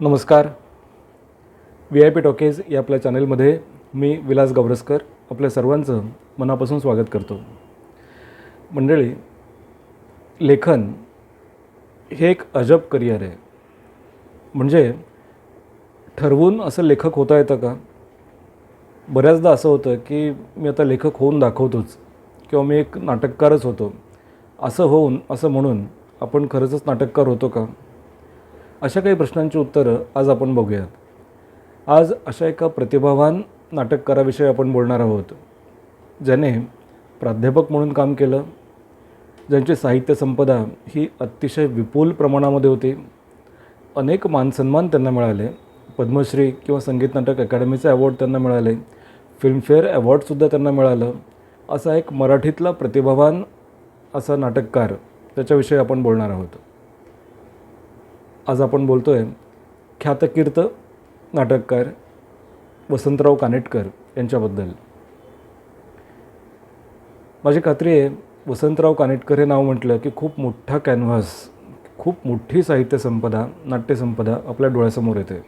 नमस्कार. V I P talkies या आपल्या चॅनलमध्ये मी विलास गावरसकर आपल्या सर्वांचं मनापासून स्वागत करतो. मंडळी लेखन हे एक अजब करिअर आहे. म्हणजे ठरवून असं लेखक होता येतं का? बऱ्याचदा असं होतं की मी आता लेखक होऊन दाखवतोच किंवा मी एक नाटककारच होतो. असं होऊन असं म्हणून आपण खरंचच नाटककार होतो का? अशा काही प्रश्नांची उत्तरं आज आपण बघूयात. आज अशा एका प्रतिभावान नाटककाराविषयी आपण बोलणार आहोत ज्याने प्राध्यापक म्हणून काम केलं ज्यांची साहित्य संपदा ही अतिशय विपुल प्रमाणामध्ये होती. अनेक मानसन्मान त्यांना मिळाले पद्मश्री किंवा संगीत नाटक अकॅडमीचे अवॉर्ड त्यांना मिळाले फिल्मफेअर अवॉर्डसुद्धा त्यांना मिळालं. असा एक मराठीतला प्रतिभावान असा नाटककार त्याच्याविषयी आपण बोलणार आहोत. आज आपण बोलतो आहे ख्यातकीर्त नाटककार वसंतराव कानेटकर यांच्याबद्दल. माझी खात्री आहे वसंतराव कानेटकर हे नाव म्हटलं की खूप मोठा कॅनव्हास खूप मोठी साहित्य संपदा नाट्यसंपदा आपल्या डोळ्यासमोर येते.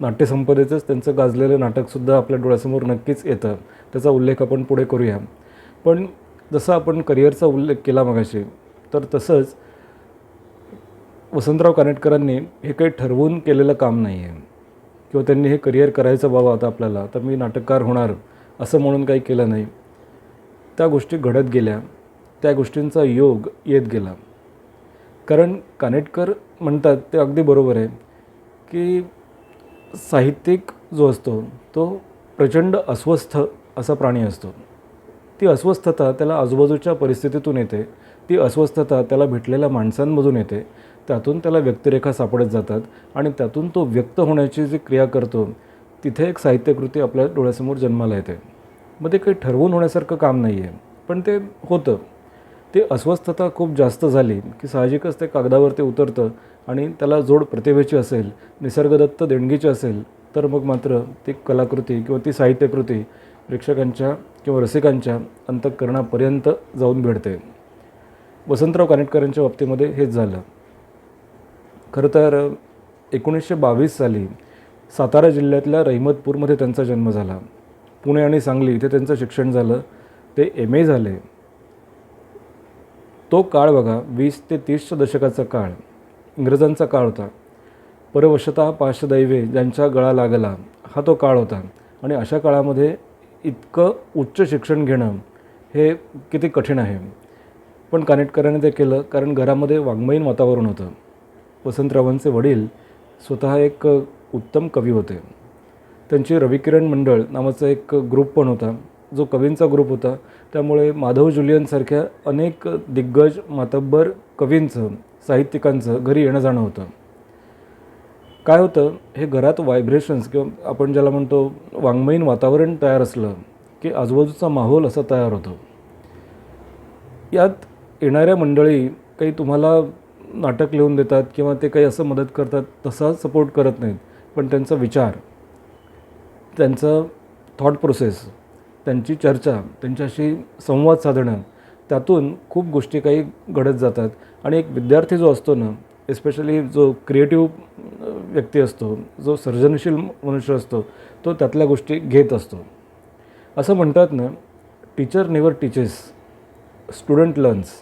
नाट्यसंपदेचंच त्यांचं गाजलेलं नाटकसुद्धा आपल्या डोळ्यासमोर नक्कीच येतं त्याचा उल्लेख आपण पुढे करूया. पण जसं आपण करिअरचा उल्लेख केला मगाशी तर तसंच वसंतराव कानेटकरांनी हे काही ठरवून केलेलं काम नाही आहे. किंवा त्यांनी हे करिअर करायचं बाबा आता आपल्याला तर मी नाटककार होणार असं म्हणून काही केलं नाही. त्या गोष्टी घडत गेल्या त्या गोष्टींचा योग येत गेला. कारण कानेटकर म्हणतात ते अगदी बरोबर आहे की साहित्यिक जो असतो तो प्रचंड अस्वस्थ असा प्राणी असतो. ती अस्वस्थता त्याला आजूबाजूच्या परिस्थितीतून येते ती अस्वस्थता त्याला भेटलेल्या माणसांमधून येते त्यातून त्याला व्यक्तिरेखा सापडत जातात आणि त्यातून तो व्यक्त होण्याची जी क्रिया करतो तिथे एक साहित्यकृती आपल्या डोळ्यासमोर जन्माला येते. मग ते काही ठरवून होण्यासारखं काम नाही आहे पण ते होतं. ते अस्वस्थता खूप जास्त झाली की साहजिकच ते कागदावर ते उतरतं आणि त्याला जोड प्रतिभेची असेल निसर्गदत्त देणगीची असेल तर मग मात्र ती कलाकृती किंवा ती साहित्यकृती प्रेक्षकांच्या किंवा रसिकांच्या अंतःकरणापर्यंत जाऊन भेटते वसंतराव कानेटकरांच्या बाबतीमध्ये हेच झालं. खरं तर एकोणीसशे बावीस साली सातारा जिल्ह्यातल्या रहिमतपूरमध्ये त्यांचा जन्म झाला. पुणे आणि सांगली इथे त्यांचं शिक्षण झालं ते एम ए झाले. तो काळ बघा वीस ते तीसच्या दशकाचा काळ. इंग्रजांचा काळ होता. परवशता पाशदैवे ज्यांच्या गळा लागला हा तो काळ होता. आणि अशा काळामध्ये इतकं उच्च शिक्षण घेणं हे किती कठीण आहे. पण कानेटकरांनी ते केलं कारण घरामध्ये वाङ्मयीन वातावरण होतं. वसंतरावांचे वडील स्वतः एक उत्तम कवी होते. त्यांचे रविकिरण मंडळ नावाचा एक ग्रुप पण होता. जो कवींचा ग्रुप होता. त्यामुळे माधव जुलियनसारख्या अनेक दिग्गज मातब्बर कवींचं साहित्यिकांचं घरी येणं जाणं होतं. काय होतं? हे घरात व्हायब्रेशन्स किंवा आपण ज्याला म्हणतो वाङ्मयीन वातावरण तयार असलं की आजूबाजूचा माहोल असा तयार होतो. यात येणाऱ्या मंडळी काही तुम्हाला नाटक लिहून देतात किंवा ते काही असं मदत करतात तसा सपोर्ट करत नाहीत. पण त्यांचा विचार त्यांचं थॉट प्रोसेस त्यांची चर्चा त्यांच्याशी संवाद साधणं त्यातून खूप गोष्टी काही घडत जातात. आणि एक विद्यार्थी जो असतो ना एस्पेशली जो क्रिएटिव्ह व्यक्ती असतो जो सर्जनशील मनुष्य असतो तो त्यातल्या गोष्टी घेत असतो. असं म्हणतात ना teacher never teaches student learns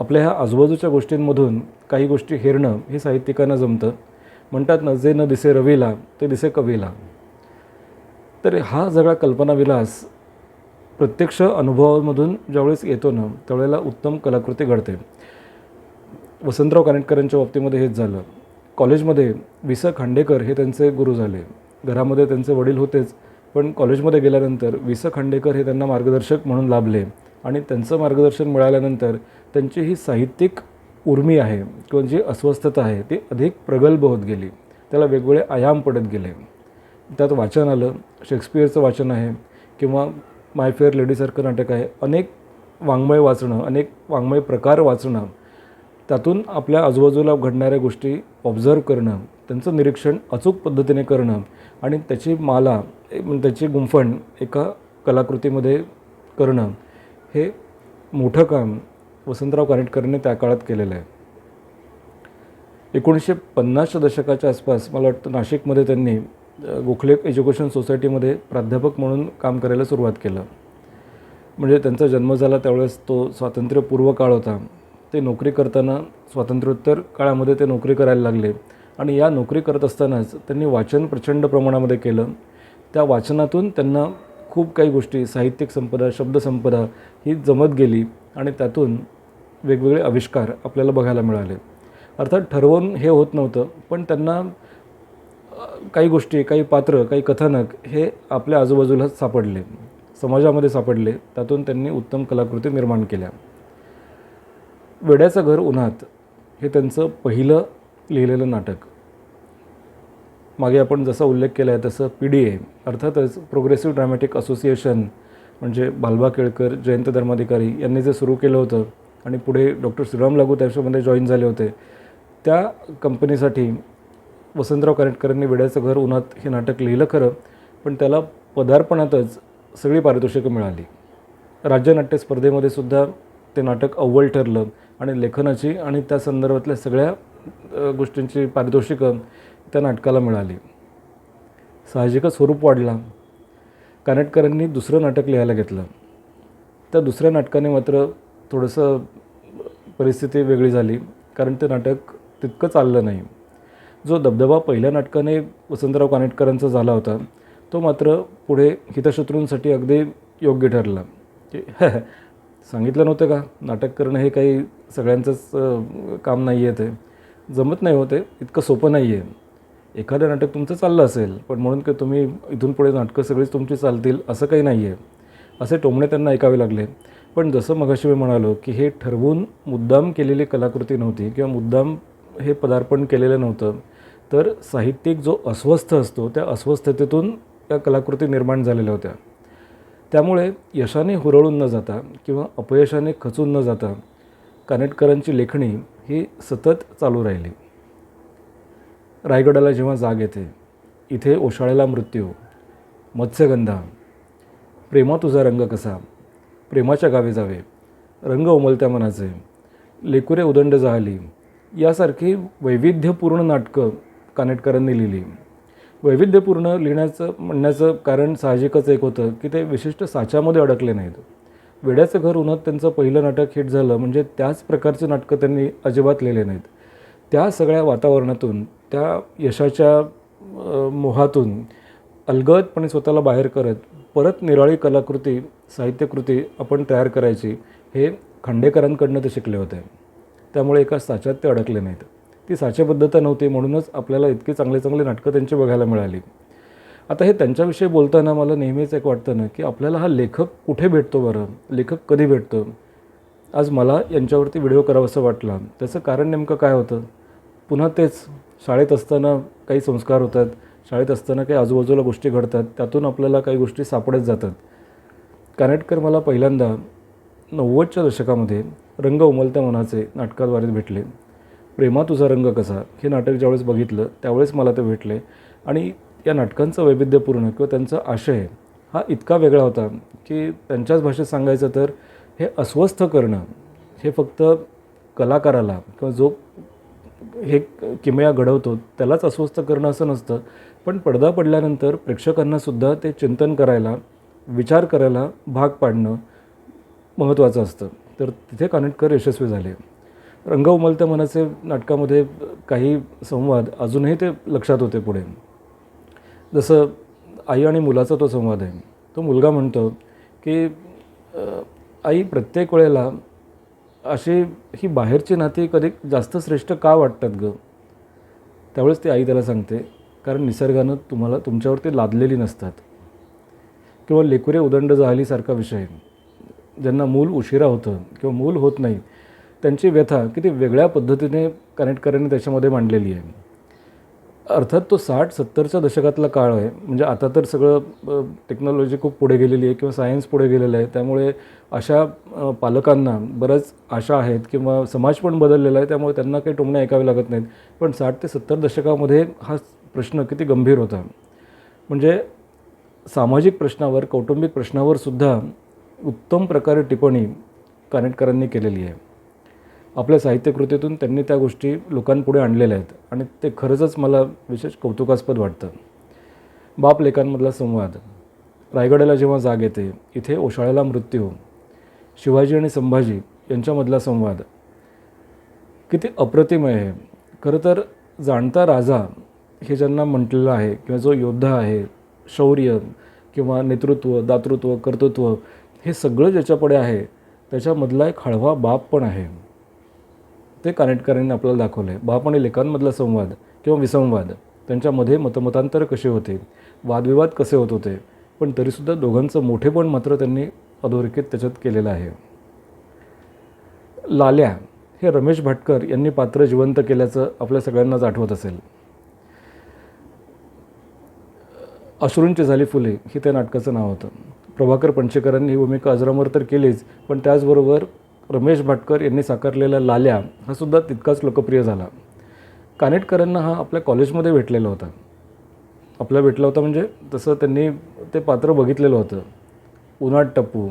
आपल्या ह्या आजूबाजूच्या गोष्टींमधून काही गोष्टी हेरणं हे साहित्यिकांना जमतं. म्हणतात ना जे न दिसे रवीला ते दिसे कवीला. तर हा सगळा कल्पनाविलास प्रत्यक्ष अनुभवामधून ज्यावेळेस येतो ना त्यावेळेला उत्तम कलाकृती घडते. वसंतराव कानेटकरांच्या बाबतीमध्ये हेच झालं. कॉलेजमध्ये वि स खांडेकर हे त्यांचे गुरु झाले. घरामध्ये त्यांचे वडील होतेच पण कॉलेजमध्ये गेल्यानंतर वि स खांडेकर हे त्यांना मार्गदर्शक म्हणून लाभले. आणि त्यांचं मार्गदर्शन मिळाल्यानंतर त्यांची ही साहित्यिक उर्मी आहे किंवा जी अस्वस्थता आहे ती अधिक प्रगल्भ होत गेली. त्याला वेगवेगळे आयाम पडत गेले. त्यात वाचन आलं. शेक्सपियरचं वाचन आहे किंवा माय फेअर लेडीसारखं नाटक आहे. अनेक वाङ्मय वाचणं अनेक वाङ्मय प्रकार वाचणं त्यातून आपल्या आजूबाजूला घडणाऱ्या गोष्टी ऑब्झर्व करणं त्यांचं निरीक्षण अचूक पद्धतीने करणं आणि त्याची माला त्याची गुंफण एका कलाकृतीमध्ये करणं हे मोठं काम वसंतराव कानेटकरांनी त्या काळात केलेलं आहे. एकोणीसशे पन्नासच्या दशकाच्या आसपास मला वाटतं नाशिकमध्ये त्यांनी गोखले एज्युकेशन सोसायटीमध्ये प्राध्यापक म्हणून काम करायला सुरुवात केलं. म्हणजे त्यांचा जन्म झाला त्यावेळेस तो स्वातंत्र्यपूर्व काळ होता. ते नोकरी करताना स्वातंत्र्योत्तर काळामध्ये ते नोकरी करायला लागले. आणि या नोकरी करत असतानाच त्यांनी वाचन प्रचंड प्रमाणामध्ये केलं. त्या वाचनातून त्यांना खूप काही गोष्टी साहित्यिक संपदा शब्दसंपदा ही जमत गेली आणि त्यातून वेगवेगळे आविष्कार आपल्याला बघायला मिळाले. अर्थात ठरवून हे होत नव्हतं पण त्यांना काही गोष्टी काही पात्र काही कथानक हे आपल्या आजूबाजूला सापडले समाजामध्ये सापडले त्यातून त्यांनी उत्तम कलाकृती निर्माण केल्या. वेड्याचं घर उन्हात हे त्यांचं पहिलं लिहिलेलं नाटक. मागे आपण जसा उल्लेख केला आहे तसं पी डी ए अर्थातच प्रोग्रेसिव्ह ड्रॅमॅटिक असोसिएशन म्हणजे बालबा केळकर जयंत धर्माधिकारी यांनी जे सुरू केलं होतं आणि पुढे डॉक्टर श्रीराम लागू त्याच्यामध्ये जॉईन झाले होते त्या कंपनीसाठी वसंतराव कानेटकरांनी वेड्याचं घर उन्हात हे नाटक लिहिलं खरं पण त्याला पदार्पणातच सगळी पारितोषिकं मिळाली. राज्यनाट्य स्पर्धेमध्ये सुद्धा ते नाटक अव्वल ठरलं आणि लेखनाची आणि त्या संदर्भातल्या सगळ्या गोष्टींची पारितोषिकं त्या नाटकाला मिळाली. साहजिकच स्वरूप वाढला. कानेटकरांनी दुसरं नाटक लिहायला घेतलं. त्या दुसऱ्या नाटकाने मात्र थोडंसं परिस्थिती वेगळी झाली कारण ते नाटक तितकं चाललं नाही. जो दबदबा पहिल्या नाटकाने वसंतराव कानेटकरांचा झाला होता तो मात्र पुढे हितशत्रूंसाठी अगदी योग्य ठरला. की सांगितलं नव्हतं का? नाटक करणं हे काही सगळ्यांचंच काम नाही आहे ते. जमत नाही होते इतकं सोपं नाही आहे एखादं नाटक तुमचं चाललं असेल पण म्हणून की तुम्ही इथून पुढे नाटकं सगळीच तुमची चालतील असं काही नाही आहे असे टोमणे त्यांना ऐकावे लागले. पण जसं मगाशी मी म्हणालो की हे ठरवून मुद्दाम केलेली कलाकृती नव्हती किंवा मुद्दाम हे पदार्पण केलेलं नव्हतं तर साहित्यिक जो अस्वस्थ असतो त्या अस्वस्थतेतून त्या कलाकृती निर्माण झालेल्या होत्या. त्यामुळे यशाने हुरळून न जाता किंवा अपयशाने खचून न जाता कानेटकरांची लेखणी ही सतत चालू राहिली. रायगडाला जेव्हा जाग येते इथे ओशाळ्याला मृत्यू. मत्स्यगंधा. प्रेमा तुझा रंग कसा? प्रेमाच्या गावे जावे. रंग उमलत्या मनाचे. लेकुरे उदंड जाहली. यासारखी वैविध्यपूर्ण नाटकं कानेटकरांनी लिहिली. वैविध्यपूर्ण लिहिण्याचं म्हणण्याचं कारण साहजिकच एक होतं की ते विशिष्ट साच्यामध्ये अडकले नाहीत. वेड्याचं घर उन्हात त्यांचं पहिलं नाटक हिट झालं म्हणजे त्याच प्रकारचे नाटकं त्यांनी अजिबात लिहिले नाहीत. त्या सगळ्या वातावरणातून त्या यशाच्या मोहातून अलगदपणे स्वतःला बाहेर करत परत निराळी कलाकृती साहित्यकृती आपण तयार करायची हे खांडेकरांकडनं ते शिकले होते. त्यामुळे एका साच्यात ते अडकले नाहीत. ती साचेबद्धता नव्हती म्हणूनच आपल्याला इतकी चांगले चांगले नाटकं त्यांची बघायला मिळाली. आता हे त्यांच्याविषयी बोलताना मला नेहमीच एक वाटतं ना की आपल्याला हा लेखक कुठे भेटतो बरं? लेखक कधी भेटतो? आज मला यांच्यावरती व्हिडिओ करावासा वाटला. त्याचं कारण नेमकं काय होतं? पुन्हा तेच शाळेत असताना काही संस्कार होतात शाळेत असताना काही आजूबाजूला गोष्टी घडतात त्यातून आपल्याला काही गोष्टी सापडत जातात. कानेटकर मला पहिल्यांदा नव्वदच्या दशकामध्ये रंग उमलत्या मनाचे नाटकाद्वारे भेटले. प्रेमा तुझा रंग कसा? हे नाटक ज्यावेळेस बघितलं त्यावेळेस मला ते भेटले. आणि या नाटकांचं वैविध्यपूर्ण किंवा त्यांचा आशय हा इतका वेगळा होता की त्यांच्याच भाषेत सांगायचं तर हे अस्वस्थ करणं हे फक्त कलाकाराला किंवा जो हे किमया घडवतो त्यालाच अस्वस्थ करणं असं नसतं. पण पडदा पडल्यानंतर प्रेक्षकांनासुद्धा ते चिंतन करायला विचार करायला भाग पाडणं महत्त्वाचं असतं. तर तिथे कानेटकर यशस्वी झाले. रंग उमलत्या मनाचे नाटकामध्ये काही संवाद अजूनही ते लक्षात होते पुढे. जसं आई आणि मुलाचा तो संवाद आहे. तो मुलगा म्हणतो की आई प्रत्येक वेळेला अशी ही बाहेरची नाती कधी जास्त श्रेष्ठ का वाटतात गं? त्यावेळेस ती आई त्याला सांगते कारण निसर्गानं तुम्हाला तुमच्यावरती लादलेली नसतात. किंवा लेकुरे उदंड जाहलीसारखा विषय. ज्यांना मूल उशिरा होतं किंवा मूल होत नाही त्यांची व्यथा किती वेगळ्या पद्धतीने कानेटकरांनी त्याच्यामध्ये मांडलेली आहे. अर्थात तो साठ सत्तरच्या दशकातला काळ आहे. म्हणजे आता तर सगळं टेक्नॉलॉजी खूप पुढे गेलेली आहे किंवा सायन्स पुढे गेलेलं आहे. त्यामुळे अशा पालकांना बऱ्याच आशा आहेत किंवा समाज पण बदललेला आहे. त्यामुळे त्यांना काही टोमणे ऐकावे लागत नाहीत. पण साठ ते सत्तर दशकामध्ये हा प्रश्न किती गंभीर होता? म्हणजे सामाजिक प्रश्नावर कौटुंबिक प्रश्नावर सुद्धा उत्तम प्रकारे टिप्पणी कानेटकरांनी केलेली आहे. आपल्या साहित्यकृतीतून त्यांनी त्या गोष्टी लोकांपुढे आणलेल्या आहेत. आणि ते खरंच मला विशेष कौतुकास्पद वाटतं. बाप लेखांमधला संवाद. रायगडाला जेव्हा जाग येते इथे ओशाळ्याला मृत्यू. शिवाजी आणि संभाजी यांच्यामधला संवाद. किती अप्रतिम आहे. खरं तर जाणता राजा हे ज्यांना म्हटलेलं आहे किंवा जो योद्धा आहे शौर्य किंवा नेतृत्व दातृत्व कर्तृत्व हे सगळं ज्याच्यापुढे आहे त्याच्यामधला एक हळवा बाप पण आहे. ते कानेटकरांनी आपल्याला दाखवलं आहे बाप आणि लेखांमधला संवाद किंवा विसंवाद त्यांच्यामध्ये मतमतांतर कसे होते? वादविवाद कसे होत होते? पण तरीसुद्धा दोघांचं मोठेपण मात्र त्यांनी अधोरेखित त्याच्यात केलेलं आहे. लाल्या हे रमेश भाटकर यांनी पात्र जिवंत केल्याचं आपल्या सगळ्यांनाच आठवत असेल. अश्रूंची झाली फुले ही त्या नाटकाचं नाव होतं. प्रभाकर पणशेकरांनी ही भूमिका अजरामर तर केलीच पण त्याचबरोबर रमेश भाटकर यांनी साकारलेला लाल्या हा सुद्धा तितकाच लोकप्रिय झाला. कानेटकरांना हा आपल्या कॉलेजमध्ये भेटलेला होता. आपला भेटला होता म्हणजे तसं त्यांनी ते पात्र बघितलेलं होतं. उन्हाट टप्पू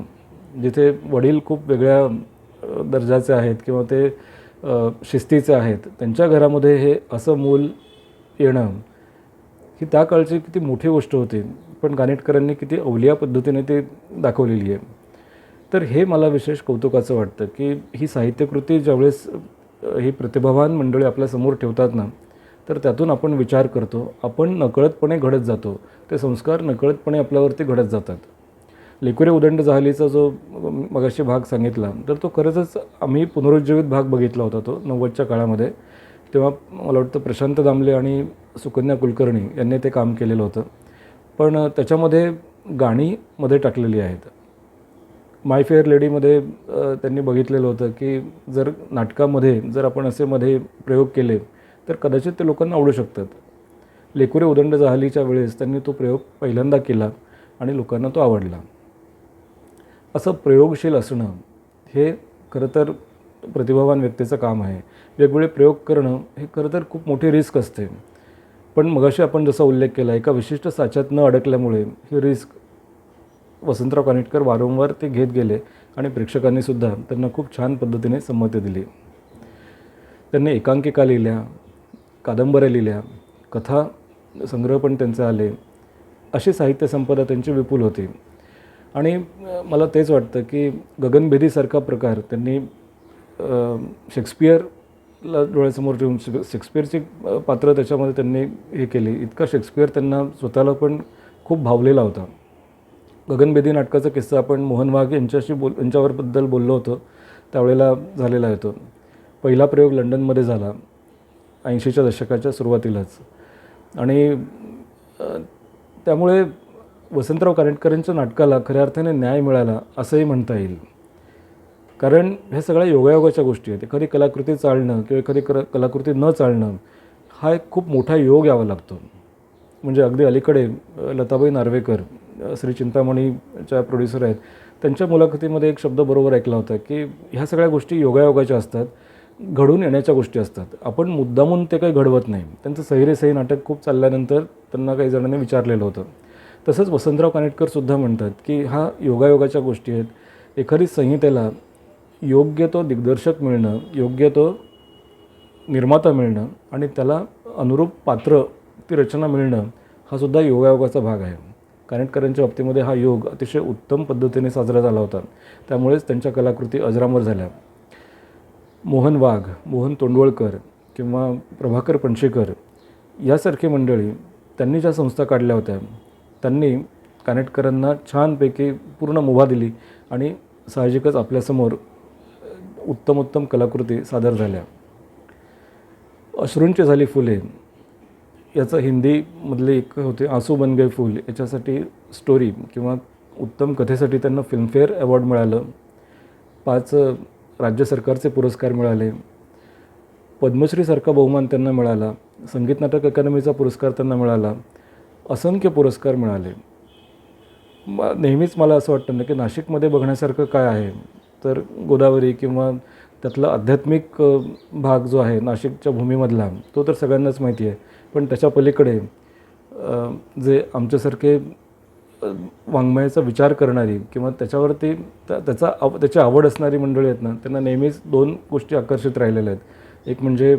जिथे वडील खूप वेगळ्या दर्जाचे आहेत किंवा ते शिस्तीचे आहेत त्यांच्या घरामध्ये हे असं मूल येणं ही त्या काळची किती मोठी गोष्ट होती. पण कानेटकरांनी किती अवलिया पद्धतीने ते दाखवलेली आहे. तर हे मला विशेष कौतुकाचं वाटतं की ही साहित्यकृती ज्यावेळेस ही प्रतिभावान मंडळी आपल्यासमोर ठेवतात ना तर त्यातून आपण विचार करतो आपण नकळतपणे घडत जातो ते संस्कार नकळतपणे आपल्यावरती घडत जातात. लेकुरे उदंड जहालीचा जो मगाशी भाग सांगितला तर तो खरंच आम्ही पुनरुज्जीवित भाग बघितला होता तो नव्वदच्या काळामध्ये. तेव्हा मला वाटतं प्रशांत दामले आणि सुकन्या कुलकर्णी यांनी ते काम केलेलं होतं. पण त्याच्यामध्ये गाणी मध्ये टाकलेली आहेत. माय फेअर लेडीमध्ये त्यांनी बघितलेलं होतं की जर नाटकामध्ये जर आपण असे मध्ये प्रयोग केले तर कदाचित ते लोकांना आवडू शकतात. लेकुरे उदंड जहालीच्या वेळेस त्यांनी तो प्रयोग पहिल्यांदा केला आणि लोकांना तो आवडला. असं प्रयोगशील असणं हे खरं तर प्रतिभावान व्यक्तीचं काम आहे. वेगवेगळे प्रयोग करणं हे खरं तर खूप मोठी रिस्क असते. पण मगाशी आपण जसा उल्लेख केला एका विशिष्ट साच्यात न अडकल्यामुळे ही रिस्क वसंतराव कानेटकर वारंवार ते घेत गेले आणि प्रेक्षकांनीसुद्धा त्यांना खूप छान पद्धतीने संमती दिली. त्यांनी एकांकिका लिहिल्या कादंबऱ्या लिहिल्या कथा संग्रह पण त्यांचे आले. अशी साहित्य संपदा त्यांची विपुल होती. आणि मला तेच वाटतं की गगनभेदीसारखा प्रकार त्यांनी शेक्सपियरला डोळ्यासमोर ठेवून शे- शेक्सपियरची पात्र त्याच्यामध्ये त्यांनी हे केली. इतका शेक्सपियर त्यांना स्वतःला पण खूप भावलेला होता. गगनबेदी नाटकाचा किस्सा आपण मोहन वाघ यांच्याशी बोल यांच्यावरबद्दल बोललो होतो. त्यावेळेला झालेला आहे तो. पहिला प्रयोग लंडनमध्ये झाला. ऐंशीच्या दशकाच्या सुरुवातीलाच. आणि त्यामुळे वसंतराव कानेटकरांच्या नाटकाला खऱ्या अर्थाने न्याय मिळाला असंही म्हणता येईल. कारण ह्या सगळ्या योगायोगाच्या गोष्टी आहेत. एखादी कलाकृती चालणं किंवा एखादी कर कलाकृती न चालणं हा एक खूप मोठा योग यावा लागतो. म्हणजे अगदी अलीकडे लताबाई नार्वेकर श्री चिंतामणीच्या प्रोड्युसर आहेत त्यांच्या मुलाखतीमध्ये एक शब्द बरोबर ऐकला होता की ह्या सगळ्या गोष्टी योगायोगाच्या असतात घडून येण्याच्या गोष्टी असतात. आपण मुद्दामून ते काही घडवत नाही. त्यांचं सहिरे सही नाटक खूप चालल्यानंतर त्यांना काही जणांनी विचारलेलं होतं. तसंच वसंतराव कानेटकरसुद्धा म्हणतात की हा योगायोगाच्या गोष्टी आहेत. एखादी संहितेला योग्य तो दिग्दर्शक मिळणं योग्य तो निर्माता मिळणं आणि त्याला अनुरूप पात्र ती रचना मिळणं हा सुद्धा योगायोगाचा भाग आहे. कानेटकरांच्या बाबतीमध्ये हा योग अतिशय उत्तम पद्धतीने साजरा झाला होता. त्यामुळेच त्यांच्या कलाकृती अजरामर झाल्या. मोहन वाघ मोहन तोंडवळकर किंवा प्रभाकर पणशेकर यासारखी मंडळी त्यांनी ज्या संस्था काढल्या होत्या त्यांनी कानेटकरांना छानपैकी पूर्ण मुभा दिली आणि साहजिकच आपल्यासमोर उत्तमोत्तम कलाकृती सादर झाल्या. अश्रूंची झाली फुले याचं हिंदीमधले एक होते आसू बन गए फूल. याच्यासाठी स्टोरी किंवा उत्तम कथेसाठी त्यांना फिल्मफेअर अवॉर्ड मिळालं. पाच राज्य सरकारचे पुरस्कार मिळाले. पद्मश्रीसारखा बहुमान त्यांना मिळाला. संगीत नाटक अकादमीचा पुरस्कार त्यांना मिळाला. असंख्य पुरस्कार मिळाले. म नेहमीच मला असं वाटतं ना की नाशिकमध्ये बघण्यासारखं काय आहे? तर गोदावरी किंवा त्यातला आध्यात्मिक भाग जो आहे नाशिकच्या भूमीमधला तो तर सगळ्यांनाच माहिती आहे. पण त्याच्या पलीकडे जे आमच्यासारखे वाङ्मयाचा विचार करणारी किंवा त्याच्यावरती त्या त्याचा आव त्याची आवड असणारी मंडळी आहेत ना त्यांना नेहमीच दोन गोष्टी आकर्षित राहिलेल्या आहेत. एक म्हणजे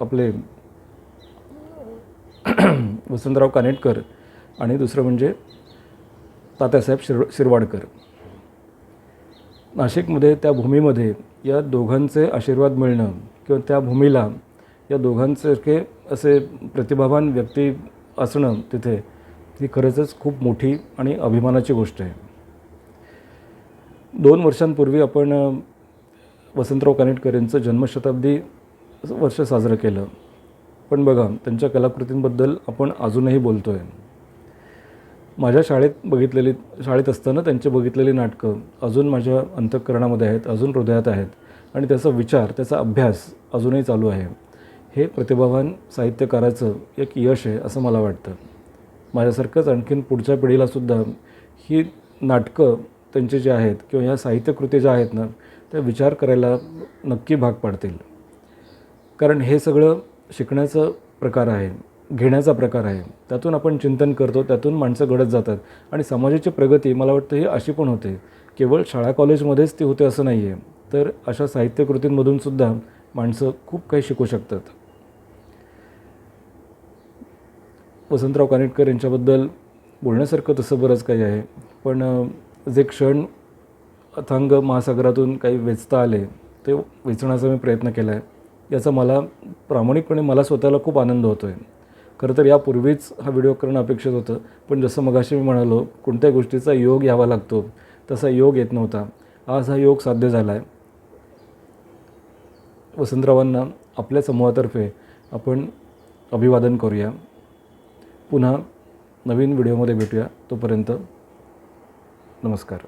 आपले वसंतराव कानेटकर आणि दुसरं म्हणजे तात्यासाहेब शिर शिरवाडकर. नाशिकमध्ये त्या भूमीमध्ये या दोघांचे आशीर्वाद मिळणं किंवा त्या भूमीला या दोघांसारखे असे प्रतिभावान व्यक्ती असणं तिथे ती खरंचच खूप मोठी आणि अभिमानाची गोष्ट आहे. दोन वर्षांपूर्वी आपण वसंतराव कानेटकर यांचं जन्मशताब्दी वर्ष साजरं केलं. पण बघा त्यांच्या कलाकृतींबद्दल आपण अजूनही बोलतो आहे माझ्या शाळेत बघितलेली शाळेत असताना त्यांची बघितलेली नाटकं अजून माझ्या अंतःकरणामध्ये आहेत अजून हृदयात आहेत. आणि त्याचा विचार त्याचा अभ्यास अजूनही चालू आहे. हे प्रतिभावान साहित्यकाराचं एक यश आहे असं मला वाटतं. माझ्यासारखंच आणखीन पुढच्या पिढीलासुद्धा ही नाटकं त्यांचे जे आहेत किंवा ह्या साहित्यकृती ज्या आहेत ना त्या विचार करायला नक्की भाग पाडतील. कारण हे सगळं शिकण्याचा प्रकार आहे घेण्याचा प्रकार आहे. त्यातून आपण चिंतन करतो त्यातून माणसं घडत जातात आणि समाजाची प्रगती मला वाटतं ही अशी पण होते. केवळ शाळा कॉलेजमध्येच ती होते असं नाही आहे तर अशा साहित्यकृतींमधूनसुद्धा माणसं खूप काही शिकू शकतात. वसंतराव कानेटकर यांच्याबद्दल बोलण्यासारखं तसं बरंच काही आहे. पण जे क्षण अथांग महासागरातून काही वेचता आले ते वेचण्याचा मी प्रयत्न केला आहे याचा मला प्रामाणिकपणे मला स्वतःला खूप आनंद होतो आहे खरं तर यापूर्वीच हा व्हिडिओ करणं अपेक्षित होतं. पण जसं मगाशी मी म्हणालो कोणत्याही गोष्टीचा योग यावा लागतो तसा योग येत नव्हता. आज हा योग साध्य झाला आहे वसंतरावांना आपल्या समूहातर्फे आपण अभिवादन करूया. पुन्हा नवीन व्हिडिओमध्ये भेटूया. तोपर्यंत नमस्कार.